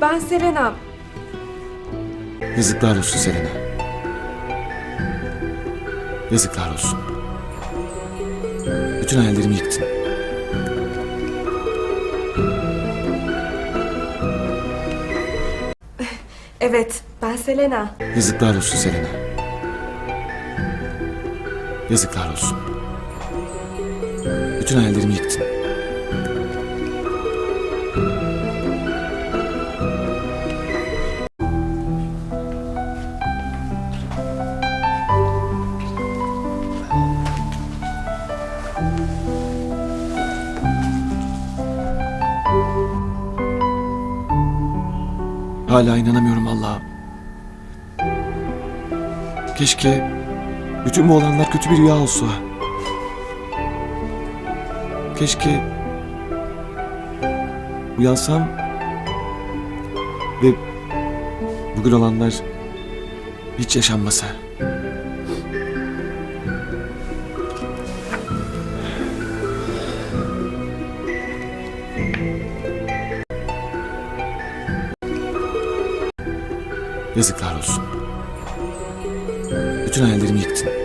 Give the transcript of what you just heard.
Ben Selena. Yazıklar olsun Selena. Yazıklar olsun. Bütün hayallerimi yıktın. Evet, ben Selena. Yazıklar olsun Selena. Yazıklar olsun. Bütün hayallerimi yıktın. Hala inanamıyorum Allah'ım. Keşke bütün bu olanlar kötü bir rüya olsa. Keşke uyansam ve bugün olanlar hiç yaşanmasa. Yazıklar olsun. Bütün hayallerimi yıktın.